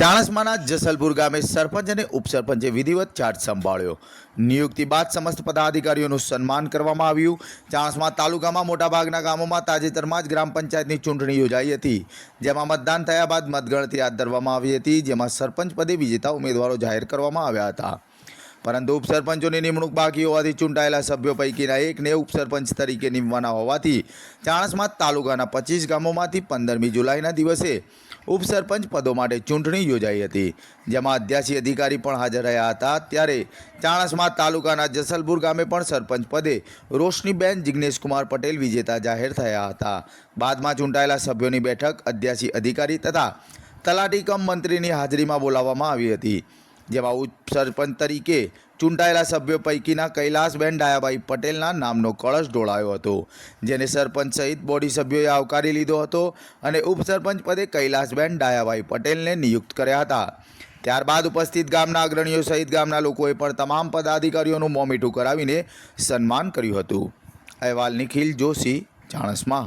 ચાણસ્માના જસલપુર ગામે સરપંચ અને ઉપસરપંચે વિધિવત ચાર્જ સંભાળ્યો. નિયુક્તિ બાદ સમસ્ત પદાધિકારીઓનું સન્માન કરવામાં આવ્યું. ચાણસમા તાલુકામાં મોટાભાગના ગામોમાં તાજેતરમાં જ ગ્રામ પંચાયતની ચૂંટણી યોજાઈ હતી. જેમાં મતદાન થયા બાદ મતગણતરી હાથ ધરવામાં આવી હતી. જેમાં સરપંચ પદે વિજેતા ઉમેદવારો જાહેર કરવામાં આવ્યા હતા. પરંતુ ઉપસરપંચોની નિમણૂક બાકી હોવાથી ચૂંટાયેલા સભ્યો પૈકીના એકને ઉપસરપંચ તરીકે નિમવાના હોવાથી ચાણસમાં તાલુકાના પચીસ ગામોમાંથી પંદરમી જુલાઈના દિવસે ઉપસરપંચ પદો માટે ચૂંટણી યોજાઈ હતી. જેમાં અધ્યાસી અધિકારી પણ હાજર રહ્યા હતા. ત્યારે ચાણસમાં તાલુકાના જસલપુર ગામે પણ સરપંચ પદે રોશનીબેન જિજ્ઞેશકુમાર પટેલ વિજેતા જાહેર થયા હતા. બાદમાં ચૂંટાયેલા સભ્યોની બેઠક અધ્યાસી અધિકારી તથા તલાટી કમ મંત્રીની હાજરીમાં બોલાવવામાં આવી હતી. જેમાં ઉપસરપંચ તરીકે ચૂંટાયેલા સભ્યો પૈકીના કૈલાસબેન ડાયાભાઈ પટેલના નામનો કળશ ઢોળાયો હતો, જેને સરપંચ સહિત બોડી સભ્યોએ આવકારી લીધો હતો અને ઉપસરપંચ પદે કૈલાસબેન ડાયાભાઈ પટેલને નિયુક્ત કર્યા હતા. ત્યારબાદ ઉપસ્થિત ગામના અગ્રણીઓ સહિત ગામના લોકોએ પણ તમામ પદાધિકારીઓનું મોં કરાવીને સન્માન કર્યું હતું. અહેવાલ નિખિલ જોશી, ચાણસ્મા.